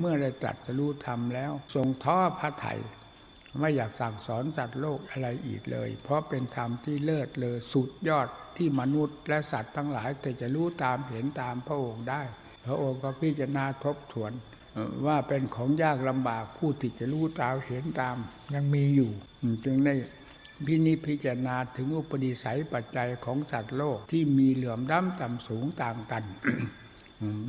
เมื่อได้ตรัสรู้ธรรมแล้ว ทรงท้อพระไถ่ไม่อยากสั่งสอนสัตว์โลกอะไรอีกเลย เพราะเป็นธรรมที่เลิศเลอสุดยอดที่มนุษย์และสัตว์ทั้งหลายแต่จะรู้ตามเห็นตามพระองค์ได้ พระองค์ก็พิจารณาทบทวน ว่าเป็นของยากลำบากผู้ที่จะรู้ตามเห็นตาม ยังมีอยู่ จึงได้พินิพิจารณาถึงอุปนิสัยปัจจัยของสัตว์โลกที่มีเหลื่อมล้ำต่ำสูงต่างกัน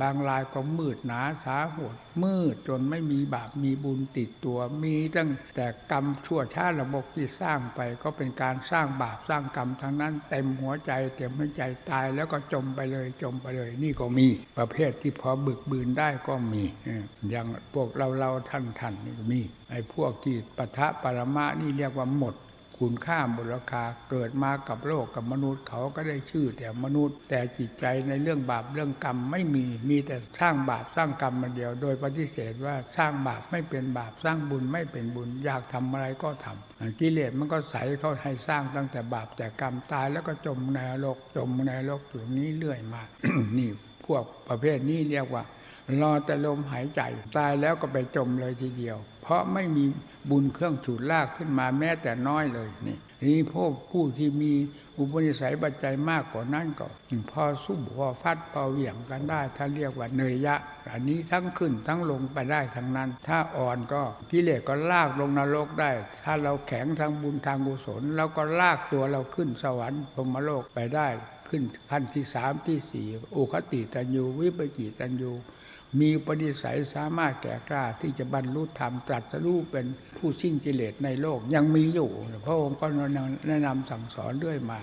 บางรายก็มืดหนาสาหดมืดจนไม่มีบาปมีบุญติดตัว มีตั้งแต่กรรมชั่วช้าระบกที่สร้างไป ก็เป็นการสร้างบาปสร้างกรรมทั้งนั้น เต็มหัวใจเต็มหัวใจตายแล้วก็จมไปเลยจมไปเลย นี่ก็มีประเภทที่พอบึกบืนได้ก็มีอออย่างพวกเราเราท่านท่านนี่ก็มีไอ้พวกที่ปะทะปรมะนี่เรียกว่าหมด คุณค่ามูลค่าเกิดมากับโลกกับมนุษย์เขาก็ได้ชื่อแต่มนุษย์ แต่จิตใจในเรื่องบาปเรื่องกรรมไม่มีมีแต่สร้างบาปสร้างกรรมมาเดียว โดยปฏิเสธว่าสร้างบาปไม่เป็นบาปสร้างบุญไม่เป็นบุญ อยากทำอะไรก็ทำกิเลสมันก็ใส่เขาให้สร้างตั้งแต่บาปแต่กรรมตายแล้วก็จมในนรกจมในนรกอยู่นี้เรื่อยมานี่พวกประเภทนี้เรียกว่ารอแต่ลมหายใจตายแล้วก็ไปจมเลยทีเดียว เพราะไม่มีบุญเครื่องฉุดลากขึ้นมาแม้แต่น้อยเลยนี่นี่พวกผู้ที่มีอุปนิสัยปัจจัยมากกว่านั้นก็พอสู้พอฟัดพอเหวี่ยงกันได้ ถ้าเรียกว่าเนยยะ อันนี้ทั้งขึ้นทั้งลงไปได้ทั้งนั้น ถ้าอ่อนก็กิเลสก็ลากลงนรกได้ ถ้าเราแข็งทางบุญทางกุศลเราก็ลากตัวเราขึ้นสวรรค์พรมโลกไปได้ ขึ้นขั้นที่สามที่สี่โอคติตัญญูวิปจิตัญญู มีปณิสัยสามารถแก่กล้าที่จะบรรลุธรรมตรัสรู้เป็นผู้สิ้นกิเลสในโลกยังมีอยู่ พระองค์ก็แนะนำสั่งสอนเรื่อยมา